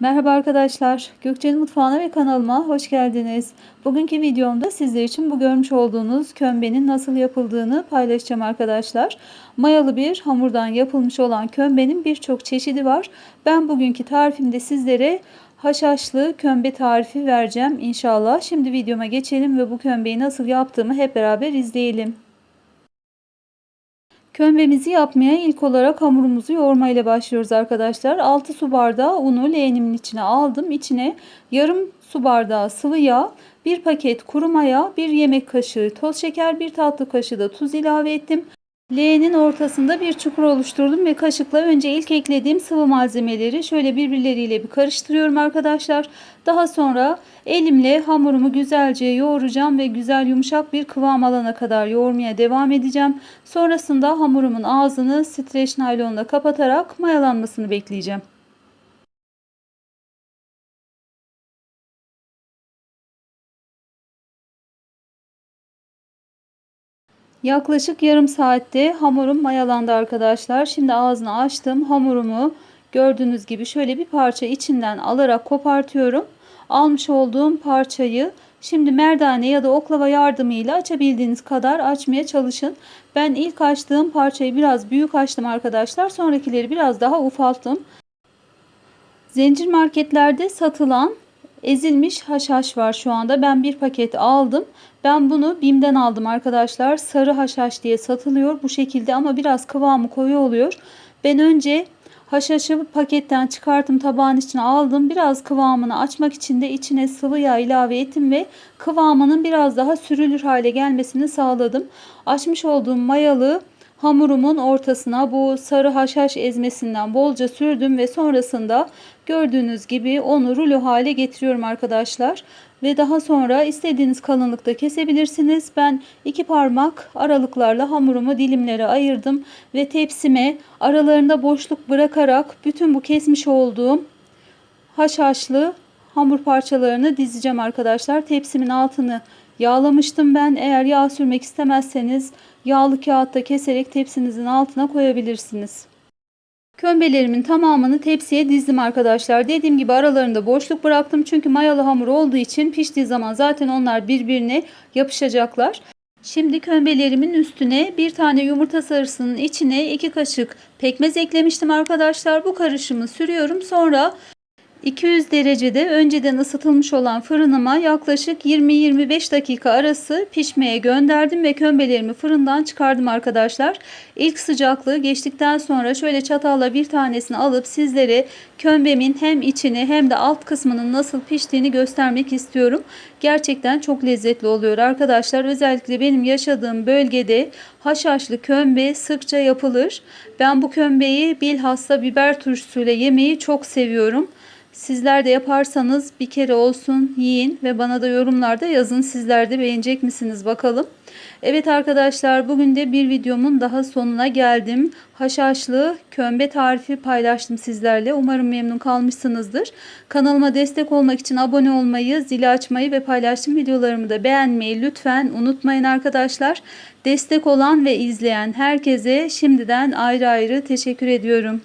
Merhaba arkadaşlar, Gökçe'nin mutfağına ve kanalıma hoş geldiniz. Bugünkü videomda sizler için bu görmüş olduğunuz kömbenin nasıl yapıldığını paylaşacağım arkadaşlar. Mayalı bir hamurdan yapılmış olan kömbenin birçok çeşidi var. Ben bugünkü tarifimde sizlere haşhaşlı kömbe tarifi vereceğim inşallah. Şimdi videoma geçelim ve bu kömbeyi nasıl yaptığımı hep beraber izleyelim. Kömbemizi yapmaya ilk olarak hamurumuzu yoğurma ile başlıyoruz arkadaşlar. 6 su bardağı unu leğenimin içine aldım. İçine yarım su bardağı sıvı yağ, bir paket kuru maya, bir yemek kaşığı toz şeker, bir tatlı kaşığı da tuz ilave ettim. Leğenin ortasında bir çukur oluşturdum ve kaşıkla önce ilk eklediğim sıvı malzemeleri şöyle birbirleriyle bir karıştırıyorum arkadaşlar. Daha sonra elimle hamurumu güzelce yoğuracağım ve güzel yumuşak bir kıvam alana kadar yoğurmaya devam edeceğim. Sonrasında hamurumun ağzını streç naylonla kapatarak mayalanmasını bekleyeceğim. Yaklaşık yarım saatte hamurum mayalandı arkadaşlar. Şimdi ağzını açtım. Hamurumu gördüğünüz gibi şöyle bir parça içinden alarak kopartıyorum. Almış olduğum parçayı şimdi merdane ya da oklava yardımıyla açabildiğiniz kadar açmaya çalışın. Ben ilk açtığım parçayı biraz büyük açtım arkadaşlar. Sonrakileri biraz daha ufalttım. Zincir marketlerde satılan ezilmiş haşhaş var şu anda. Ben bir paket aldım. Ben bunu BİM'den aldım arkadaşlar. Sarı haşhaş diye satılıyor bu şekilde ama biraz kıvamı koyu oluyor. Ben önce haşhaşı paketten çıkarttım tabağın içine aldım. Biraz kıvamını açmak için de içine sıvı yağ ilave ettim ve kıvamının biraz daha sürülür hale gelmesini sağladım. Açmış olduğum mayalı hamurumun ortasına bu sarı haşhaş ezmesinden bolca sürdüm ve sonrasında gördüğünüz gibi onu rulo hale getiriyorum arkadaşlar. Ve daha sonra istediğiniz kalınlıkta kesebilirsiniz. Ben iki parmak aralıklarla hamurumu dilimlere ayırdım ve tepsime aralarında boşluk bırakarak bütün bu kesmiş olduğum haşhaşlı hamur parçalarını dizeceğim arkadaşlar. Tepsimin altını yağlamıştım ben. Eğer yağ sürmek istemezseniz yağlı kağıtta keserek tepsinizin altına koyabilirsiniz. Kömbelerimin tamamını tepsiye dizdim arkadaşlar. Dediğim gibi aralarında boşluk bıraktım. Çünkü mayalı hamur olduğu için piştiği zaman zaten onlar birbirine yapışacaklar. Şimdi kömbelerimin üstüne bir tane yumurta sarısının içine iki kaşık pekmez eklemiştim arkadaşlar. Bu karışımı sürüyorum. Sonra 200 derecede önceden ısıtılmış olan fırınıma yaklaşık 20-25 dakika arası pişmeye gönderdim ve kömbelerimi fırından çıkardım arkadaşlar. İlk sıcaklığı geçtikten sonra şöyle çatalla bir tanesini alıp sizlere kömbemin hem içini hem de alt kısmının nasıl piştiğini göstermek istiyorum. Gerçekten çok lezzetli oluyor arkadaşlar. Özellikle benim yaşadığım bölgede haşhaşlı kömbe sıkça yapılır. Ben bu kömbeyi bilhassa biber turşusuyla yemeyi çok seviyorum. Sizler de yaparsanız bir kere olsun yiyin ve bana da yorumlarda yazın. Sizler de beğenecek misiniz bakalım. Evet arkadaşlar bugün de bir videomun daha sonuna geldim. Haşhaşlı kömbe tarifi paylaştım sizlerle. Umarım memnun kalmışsınızdır. Kanalıma destek olmak için abone olmayı, zili açmayı ve paylaştığım videolarımı da beğenmeyi lütfen unutmayın arkadaşlar. Destek olan ve izleyen herkese şimdiden ayrı ayrı teşekkür ediyorum.